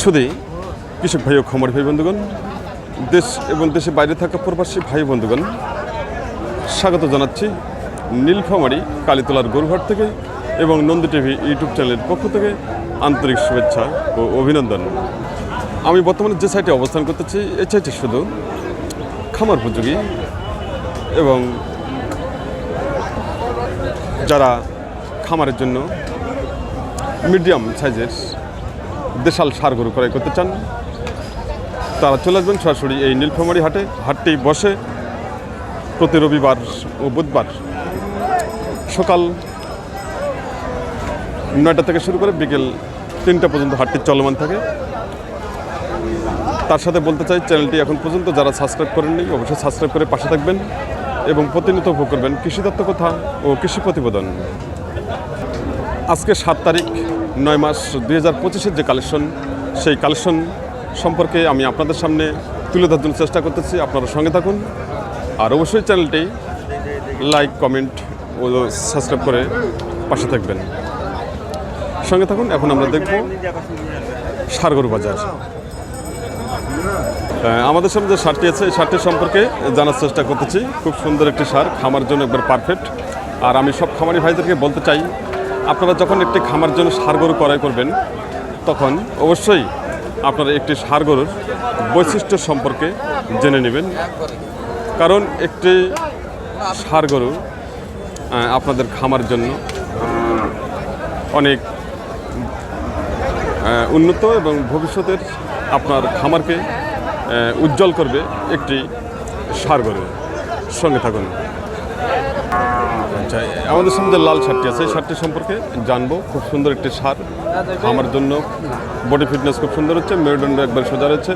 শুধুই কৃষক ভাই ও খামার ভাই বন্ধুগণ, দেশ এবং দেশে বাইরে থাকা প্রবাসী ভাই বন্ধুগণ, স্বাগত জানাচ্ছি নীলফামারি কালীতলার গরুহাট থেকে এবং নন্দী টিভি ইউটিউব চ্যানেলের পক্ষ থেকে আন্তরিক শুভেচ্ছা ও অভিনন্দন। আমি বর্তমানে যে সাইটে অবস্থান করতেছি, এই সাইটে শুধু খামার উপযোগী এবং যারা খামারের জন্য মিডিয়াম সাইজের দেশাল সার গরু ক্রয় করতে চান, তারা চলে আসবেন সরাসরি এই নীলফামারি হাটে। হাটটি বসে প্রতি রবিবার ও বুধবার সকাল নয়টা থেকে শুরু করে বিকেল তিনটা পর্যন্ত হাটটি চলমান থাকে। তার সাথে বলতে চাই, চ্যানেলটি এখন পর্যন্ত যারা সাবস্ক্রাইব করেননি, অবশ্যই সাবস্ক্রাইব করে পাশে থাকবেন এবং প্রতিনিয়ত উপভোগ করবেন কৃষিদত্ত কথা ও কৃষি প্রতিবেদন। আজকে সাত তারিখ নয় মাস দুই হাজার পঁচিশের যে কালেকশন সেই কালেকশন সম্পর্কে আমি আপনাদের সামনে তুলে ধরার জন্য চেষ্টা করতেছি। আপনারা সঙ্গে থাকুন। আর অবশ্যই চ্যানেলটি লাইক কমেন্ট ও সাবস্ক্রাইব করে পাশে থাকবেন। সঙ্গে থাকুন, এখন আমরা দেখব সারগরু বাজার। আমাদের সামনে যে সারটি আছে, এই সারটি সম্পর্কে জানার চেষ্টা করতেছি। খুব সুন্দর একটি সার, খামার জন্য একবার পারফেক্ট আর আমি সব খামারি ভাইদেরকে বলতে চাই আপনারা যখন একটি খামার জন্য সার গরু ক্রয় করবেন, তখন অবশ্যই আপনারা একটি সার গরুর বৈশিষ্ট্য সম্পর্কে জেনে নেবেন। কারণ একটি সার গরু আপনাদের খামার জন্য অনেক উন্নত এবং ভবিষ্যতের আপনার খামারকে উজ্জ্বল করবে একটি সার গরু। সঙ্গে থাকুন। আচ্ছা আমাদের যে লাল শার্টটি আছে এই শার্টটি সম্পর্কে জানব। খুব সুন্দর একটি সার আমার জন্য বডি ফিটনেস খুব সুন্দর হচ্ছে মেরুদণ্ড একবার সোজা রয়েছে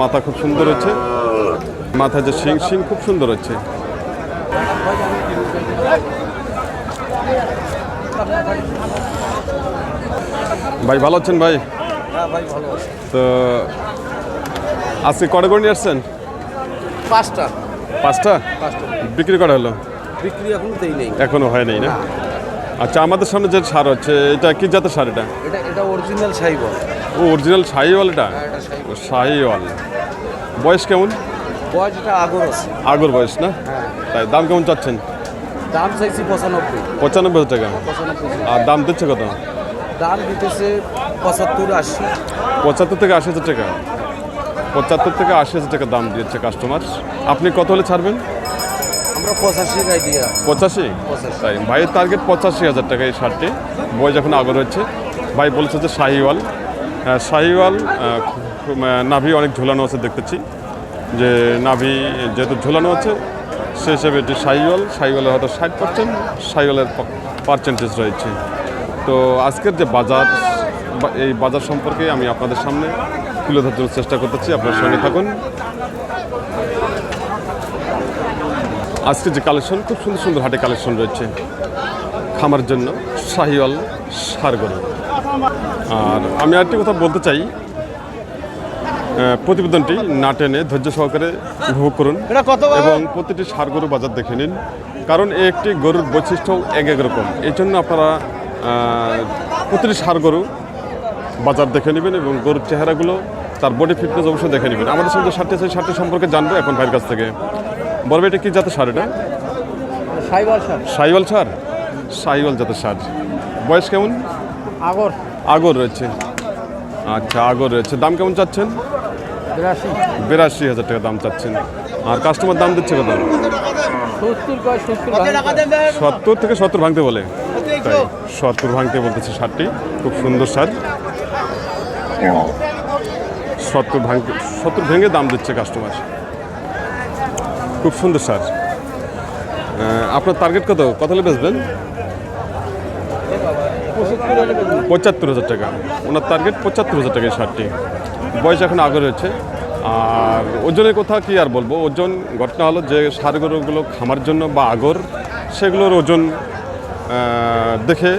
মাথা খুব সুন্দর হচ্ছে মাথায় যে শিং শিং খুব সুন্দর হচ্ছে। ভাই ভালো আছেন ভাই? হ্যাঁ তো আজকে কটা করে নিয়ে আসছেন? পাঁচটা? পাঁচটা। বিক্রি করা হলো? বিক্রি এখনও দেই নেই। এখনও হয় নাই না? আচ্ছা আমাদের সামনে যে সার হচ্ছে এটা কি জাতের সার এটা? এটা এটা অরিজিনাল সাইবল ও অরিজিনাল শাহিওয়াল এটা? হ্যাঁ শাহিওয়াল বয়স কেমন? বয়স এটা আগর আছে। আগর বয়স না? হ্যাঁ। তাই দাম কেমন চাচ্ছেন? দাম চাইছি পঁচানব্বই। পঁচানব্বই টাকা। আর দাম দিচ্ছে কত? দাম দিতেছে পঁচাত্তর আশি। পঁচাত্তর থেকে আশি হাজার টাকা। পঁচাত্তর থেকে আশি হাজার টাকা দাম দিচ্ছে কাস্টমার আপনি কত হলে ছাড়বেন? পঁচাশি। তাই ভাইয়ের টার্গেট পঁচাশি হাজার টাকা এই শার্টটি। বয়স এখন আগর হচ্ছে ভাই বলছে যে শাহিওয়াল। আহ, শাহিওয়াল নাভি অনেক ঝুলানো আছে দেখতেছি। যে নাভি যেহেতু ঝুলানো আছে সে হিসেবে এটি শাহিওয়াল। শাহিওয়ালের হয়তো ষাট পার্সেন্ট শাহিওয়ালের পার্সেন্টেজ রয়েছে। তো আজকের যে বাজার এই বাজার সম্পর্কে আমি আপনাদের সামনে তুলে ধরার চেষ্টা করতেছি। আপনার সঙ্গে থাকুন। আজকে যে কালেকশন খুব সুন্দর সুন্দর হাটে কালেকশন রয়েছে। খামার জন্য শাহিওয়াল সার গরু। আর আমি আরেকটি কথা বলতে চাই। প্রতিবেদনটি না টেনে ধৈর্য সহকারে উপভোগ করুন এবং প্রতিটি সার গরু বাজার দেখে নিন। কারণ এই একটি গরুর বৈশিষ্ট্য এক এক রকম। এই জন্য আপনারা প্রতিটি সার গরু বাজার দেখে নেবেন এবং গরুর চেহারাগুলো তার বডি ফিটনেস অবশ্যই দেখে নেবেন। আমাদের সঙ্গে সারটি আছে সারটি সম্পর্কে জানব এখন ভাইয়ের কাছ থেকে। বলবে এটা কি জাতের সার এটা? সাইবল সার। সাইওয়াল সার? সাইওয়াল জাতের সার। বয়স কেমন? আগর। আগর রয়েছে। আচ্ছা আগর রয়েছে। দাম কেমন চাচ্ছেন? বিরাশি। বিরাশি হাজার টাকা দাম চাচ্ছেন। আর কাস্টমার দাম দিচ্ছে কত? সত্তর থেকে সত্তর ভাঙতে বলে। তাই সত্তর ভাঙতে বলতেছে সারটি। খুব সুন্দর সার। সত্তর ভাঙতে সত্তর ভেঙে দাম দিচ্ছে কাস্টমার খুব সুন্দর সার আপনার টার্গেট কত? কত হলে বেচবেন? পঁচাত্তর হাজার টাকা। ওনার টার্গেট পঁচাত্তর হাজার টাকা শার্টটি বয়স এখন আগে রয়েছে আর ওজনের কথা কি আর বলব? ওজন ঘটনা হলো যে সার গরুগুলো খামার জন্য বা আগর, সেগুলোর ওজন দেখে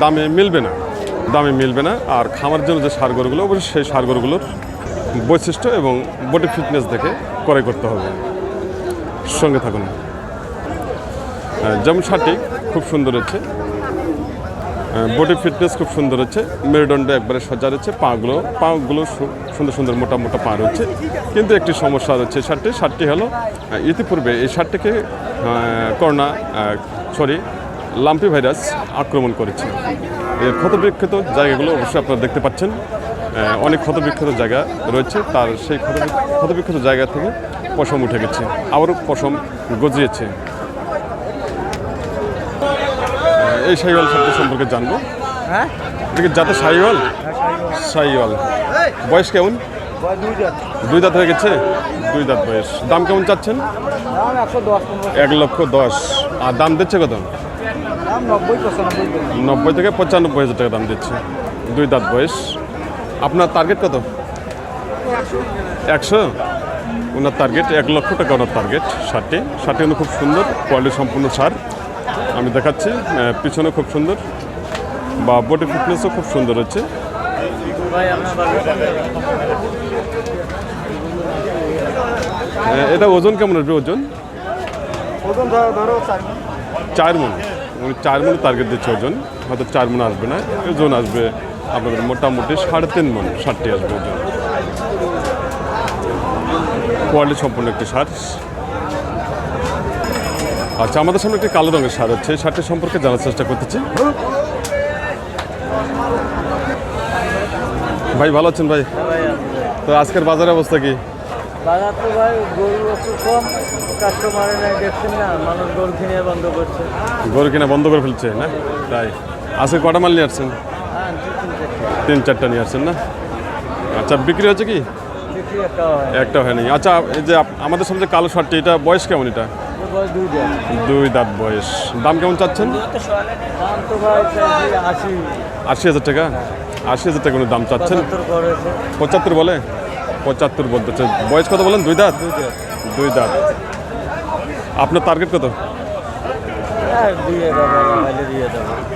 দামে মিলবে না। দামে মিলবে না। আর খামার জন্য যে সার গরুগুলো সেই সার গরুগুলোর বৈশিষ্ট্য এবং বডি ফিটনেস দেখে ক্রয় করতে হবে। সঙ্গে থাকুন। যেমন শার্টটি খুব সুন্দর হচ্ছে। বডি ফিটনেস খুব সুন্দর হচ্ছে। মেরুদণ্ড একবারে সজা রয়েছে। পাগুলো পাগুলো সুন্দর সুন্দর মোটা মোটা পা রয়েছে। কিন্তু একটি সমস্যা রয়েছে শার্টটি শার্টটি হলো ইতিপূর্বে এই শার্টটিকে করোনা সরি, লাম্পি ভাইরাস আক্রমণ করেছে। এর ক্ষতবিক্ষত জায়গাগুলো অবশ্যই আপনারা দেখতে পাচ্ছেন। অনেক ক্ষতবিক্ষত জায়গা রয়েছে। তার সেই ক্ষত- ক্ষতবিক্ষত জায়গা থেকে পশম উঠে গেছে আবারও পশম গজিয়েছে। এই সাইওয়াল শব্দ সম্পর্কে জানব? হ্যাঁ? যাতে সাইওয়াল সাইওয়াল বয়স কেমন? দুই দাঁত। হয়ে গেছে? দুই দাঁত বয়স। দাম কেমন চাচ্ছেন? এক লক্ষ দশ। আর দাম দিচ্ছে কত? নব্বই থেকে পঁচানব্বই হাজার টাকা দাম দিচ্ছে। দুই দাঁত বয়স। আপনার টার্গেট কত? একশো? ওনার টার্গেট এক লক্ষ টাকা ওনার টার্গেট শার্টটি শার্টটি কিন্তু খুব সুন্দর কোয়ালিটি সম্পূর্ণ সার। আমি দেখাচ্ছি পিছনে খুব সুন্দর। বা বডি ফিটনেসও খুব সুন্দর হচ্ছে। এটা ওজন কেমন আসবে ওজন? চার মন উনি চার মন টার্গেট দিচ্ছে ওজন। হয়তো চার মন আসবে না ওজন আসবে আপনাদের মোটামুটি সাড়ে তিন মন ষাটটি আসবে ওজন। কোয়ালিটি সম্পূর্ণ একটি সার আচ্ছা আমাদের সামনে একটি কালো রঙের সার হচ্ছে সারটি সম্পর্কে জানার চেষ্টা করতেছি। ভাই ভালো আছেন ভাই? তো আজকের বাজারের অবস্থা কি? বাজার তো ভাই গরু একটু কম। কাস্টমারের নাই দেখছেন না মানুষ গরু কিনে বন্ধ করছে। গরু কিনা বন্ধ করে ফেলছে না? তাই। আজকে কটা মাল নিয়ে আসছেন? হ্যাঁ তিন চারটা নিয়ে আসছেন না? আচ্ছা বিক্রি হচ্ছে কি? একটা হয়নি। আচ্ছা এই যে আমাদের সামনে কালো শার্টটি এটা বয়স কেমন এটা? দুই দাঁত। বয়স। দাম কেমন চাচ্ছেন? আশি। হাজার টাকা? আশি হাজার টাকা দাম চাচ্ছেন? পঁচাত্তর বলে? পঁচাত্তর বলতেছে বয়স কত বলেন? দুই দাঁত? দুই দাঁত। আপনার টার্গেট কত? হ্যাঁ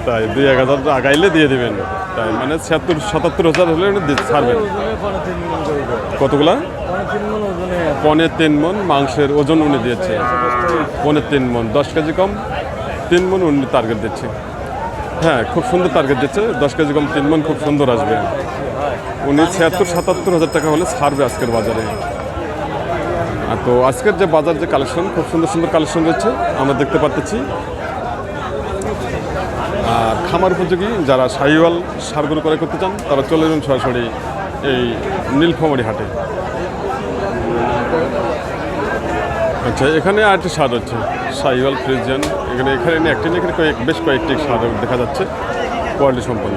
তাই দুই এক হাজার আগাইলে দিয়ে দিবেন। তাই মানে ছিয়াত্তর, সাতাত্তর হাজার হলে ছাড়বেন কতগুলা? পনেরো তিন মন মাংসের ওজন উনি দিয়েছে। পনেরো তিন মন, দশ কেজি কম, তিন মন উনি টার্গেট দিচ্ছে। হ্যাঁ খুব সুন্দর টার্গেট দিচ্ছে। দশ কেজি কম, তিন মন খুব সুন্দর আসবে। উনি ছিয়াত্তর, সাতাত্তর হাজার টাকা হলে ছাড়বে আজকের বাজারে। তো আজকের যে বাজার যে কালেকশন খুব সুন্দর সুন্দর কালেকশন রয়েছে। আমরা দেখতে পাচ্ছি আর খামার উপযোগী যারা সাহিওয়াল সারগুলো করে করতে চান, তারা চলে যাবেন সরাসরি এই নীলফামারি হাটে। আচ্ছা এখানে আরেকটি স্বাদ হচ্ছে সাইওয়াল ফ্রিজিয়ান। এখানে এখানে একটি, এখানে কয়েক, বেশ কয়েকটি স্বাদ দেখা যাচ্ছে, কোয়ালিটি সম্পন্ন।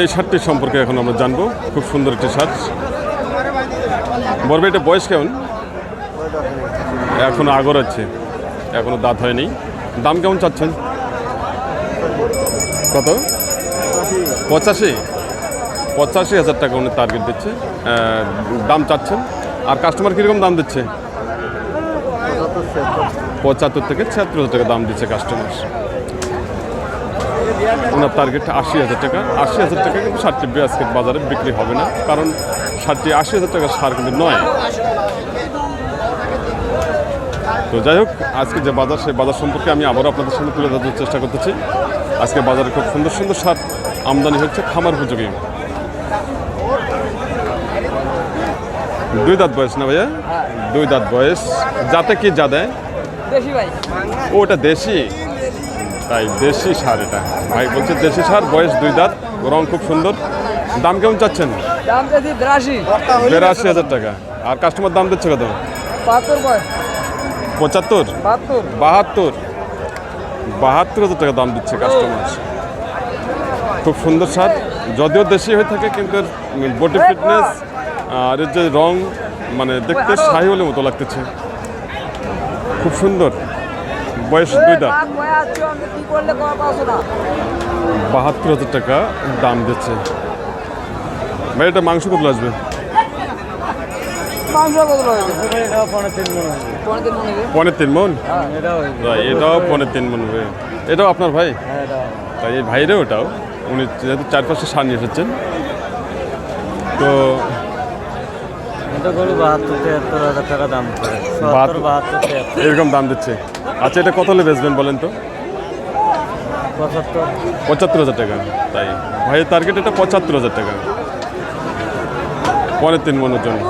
এই শার্টটির সম্পর্কে এখন আমরা জানব, খুব সুন্দর একটি শার্ট বলবে এটা বয়স কেমন? এখন আগর আছে। এখনও দাঁত হয়নি। দাম কেমন চাচ্ছেন? কত? পঁচাশি। পঁচাশি হাজার টাকা উনি টার্গেট দিচ্ছে। দাম চাচ্ছেন। আর কাস্টমার কীরকম দাম দিচ্ছে? পঁচাত্তর থেকে ছিয়াত্তর হাজার টাকা দাম দিচ্ছে কাস্টমার ওনার টার্গেট আশি হাজার টাকা। আশি হাজার টাকা কিন্তু ষাটটি আজকে বাজারে বিক্রি হবে না। কারণ ষাটটি আশি হাজার টাকার সার কিন্তু নয়। তো যাই হোক আজকে যে বাজার সেই বাজার সম্পর্কে আমি আবারও আপনাদের সামনে তুলে ধরার চেষ্টা করতেছি। আজকে বাজারে খুব সুন্দর সুন্দর সার আমদানি হচ্ছে খামার উপযোগী। দুই দাঁত বয়স না ভাইয়া? দুই দাঁত বয়স। যাতে কি যা দেয়? ওটা দেশি? তাই দেশি সার এটা। ভাই বলছে দেশি সার বয়স দুই দাঁত রং খুব সুন্দর। দাম কেমন চাচ্ছেন? দাম বিরাশি। হাজার টাকা। আর কাস্টমার দাম দিচ্ছে কত? পঁচাত্তর? বাহাত্তর। বাহাত্তর? হাজার টাকা দাম দিচ্ছে কাস্টমার খুব সুন্দর সার যদিও দেশি হয়ে থাকে কিন্তু বডি ফিটনেস আর এর যে রং মানে দেখতে সাহিওয়ালের মতো লাগতেছে। খুব সুন্দর। বয়স দুই দাঁত। কি করলে কমা পাচ্ছ না? বাহাত্তর হাজার টাকা দাম দিচ্ছে। ভাই এটা মাংস কত আসবে মাংস কত হবে এটাও পনেরো তিন মন মন মন? হ্যাঁ এটাও ভাই, এটাও পনেরো তিন মন হবে। এটাও আপনার ভাই? হ্যাঁ তাই এই ভাইরে ওটাও উনি যেহেতু চার পাঁচটা সার নিয়ে এসেছেন। তো এটা গরু বাহাত্তর হাজার টাকা দাম বাহাত্তর। বাহাত্তর এরকম দাম দিচ্ছে। আচ্ছা এটা কত হলে বেচবেন বলেন তো? পঁচাত্তর। হাজার টাকা। তাই ভাইয়ের টার্গেট এটা পঁচাত্তর হাজার টাকা। পরে তিন মনের জন্য।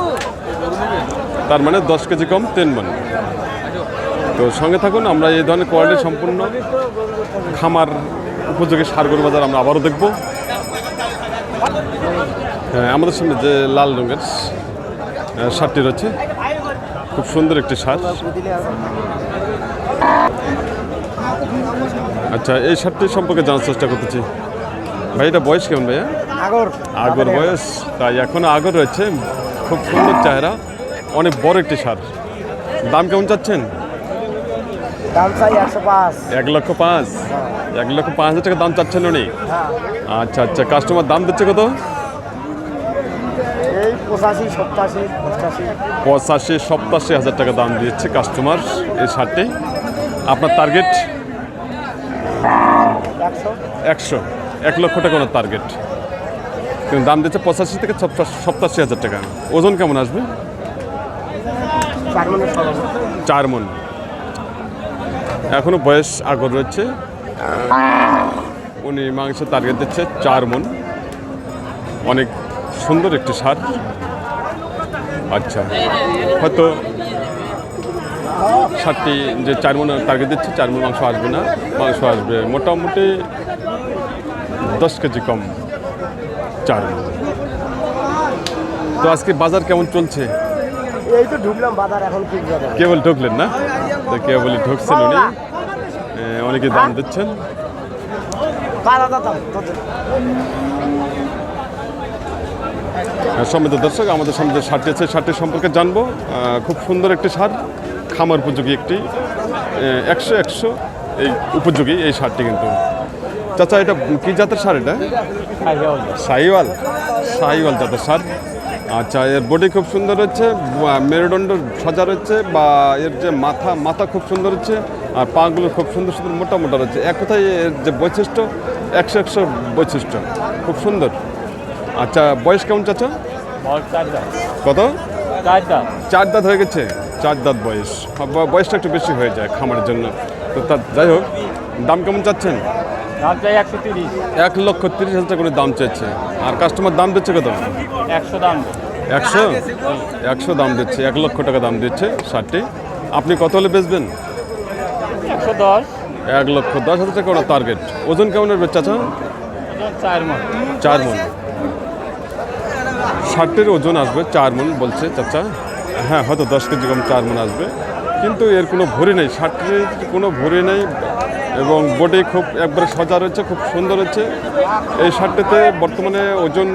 তার মানে দশ কেজি কম তিন মন তো সঙ্গে থাকুন আমরা এই ধরনের কোয়ালিটি সম্পূর্ণ খামার উপযোগী সারগর বাজার আমরা আবারও দেখব। হ্যাঁ আমাদের সামনে যে লাল রঙের সারটি রয়েছে খুব সুন্দর একটি সার। আচ্ছা এই সারটি সম্পর্কে জানার চেষ্টা করতেছি। ভাই এটা বয়স কেমন ভাইয়া? আগর। আগর বয়স। তাই এখনও আগর রয়েছে খুব সুন্দর চেহারা। অনেক বড় একটি সার। দাম কেমন চাচ্ছেন? দাম চাই একশো পাঁচ। এক লক্ষ পাঁচ। এক লক্ষ পাঁচ হাজার টাকা দাম চাচ্ছেন উনি? হ্যাঁ। আচ্ছা আচ্ছা কাস্টমার দাম দিচ্ছে কত? এই পঁচাশি সপ্তাশি হাজার টাকা দাম দিচ্ছে কাস্টমার এই শার্টটি আপনার টার্গেট একশো। এক লক্ষ টাকা ওনার টার্গেট কিন্তু দাম দিচ্ছে পঁচাশি থেকে সপ্তাশি হাজার টাকা। ওজন কেমন আসবে? চার মানে চার মন এখনও বয়স আগর রয়েছে। উনি মাংস টার্গেট দিচ্ছে চার মন অনেক সুন্দর একটি সার। আচ্ছা হয়তো সারটি যে চার মন টার্গেট দিচ্ছে চার মন মাংস আসবে না, মাংস আসবে মোটামুটি দশ কেজি কম চার মন তো আজকে বাজার কেমন চলছে? এই তো ঢুকলাম বাজার এখন যাবে। কেবল ঢুকলেন না? তো কেবলই ঢুকছেন উনি। অনেকে দাম দিচ্ছেন। সম্মিত দর্শক আমাদের সামনে যে শার্টটি আছে শার্টটি সম্পর্কে জানব। খুব সুন্দর একটি শার্ট খামার উপযোগী একটি। একশো একশো এই উপযোগী এই শার্টটি কিন্তু। চাচা এটা কি জাতের শার্ট এটা? সাইওয়াল সাইওয়াল জাতের সার। আচ্ছা এর বডি খুব সুন্দর হচ্ছে মেরুদণ্ড সাজা রয়েছে বা এর যে মাথা মাথা খুব সুন্দর হচ্ছে আর পাগুলো খুব সুন্দর সুন্দর মোটা মোটা রয়েছে। এক কথায় এর যে বৈশিষ্ট্য একশো একশো বৈশিষ্ট্য খুব সুন্দর। আচ্ছা বয়স কেমন চাচা? কত? চার চার দাঁত হয়ে গেছে? চার দাঁত বয়স। ব- বয়সটা একটু বেশি হয়ে যায় খামারের জন্য। তো তার যাই হোক দাম কেমন চাচ্ছেন? এক লক্ষ তিরিশ হাজার টাকা করে দাম চাইছে। আর কাস্টমার দাম দিচ্ছে কত? একশো দাম। একশো? একশো দাম দিচ্ছে এক লক্ষ টাকা দাম দিচ্ছে শার্টটি আপনি কত হলে বেচবেন? একশো দশ। এক লক্ষ দশ হাজার টাকা ওনার টার্গেট ওজন কেমন হবে চাচা? চার মন। চার মন। শার্টের ওজন আসবে চার মন বলছে চাচা। হ্যাঁ হয়তো দশ কেজি কম চার মন আসবে। কিন্তু এর কোনো ভরি নেই শার্টের কোনো ভরি নেই। এবং বডি খুব একবারে সজা রয়েছে, খুব সুন্দর হচ্ছে এই শার্টটিতে বর্তমানে ওজন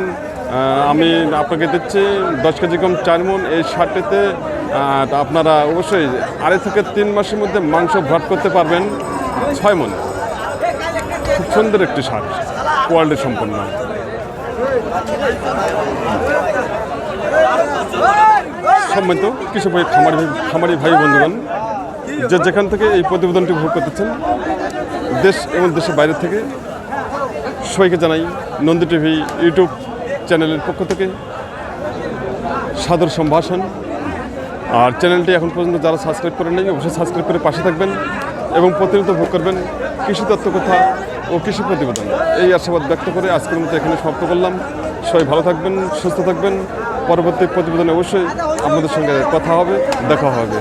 আমি আপনাকে দিচ্ছি দশ কেজি কম চার মন। এই শার্টটিতে আপনারা অবশ্যই আড়াই থেকে তিন মাসের মধ্যে মাংস ভরাট করতে পারবেন ছয় মন। খুব সুন্দর একটি শার্ট, কোয়ালিটি সম্পন্ন। সম্মানিত কৃষক ভাই, খামারি খামারি ভাই বন্ধুগণ, যে যেখান থেকে এই প্রতিবেদনটি ভোগ করতেছেন দেশ এবং দেশের বাইরে থেকে সবাইকে জানাই নন্দী টিভি ইউটিউব চ্যানেলের পক্ষ থেকে সাদর সম্ভাষণ। আর চ্যানেলটি এখন পর্যন্ত যারা সাবস্ক্রাইব করেন নাই, অবশ্যই সাবস্ক্রাইব করে পাশে থাকবেন এবং প্রতিনিয়ত ভোগ করবেন কৃষি তত্ত্ব কথা ও কৃষি প্রতিবেদন। এই আশাবাদ ব্যক্ত করে আজকের মতো এখানে সমাপ্ত করলাম। সবাই ভালো থাকবেন, সুস্থ থাকবেন। পরবর্তী প্রতিবেদনে অবশ্যই আপনাদের সঙ্গে কথা হবে, দেখা হবে।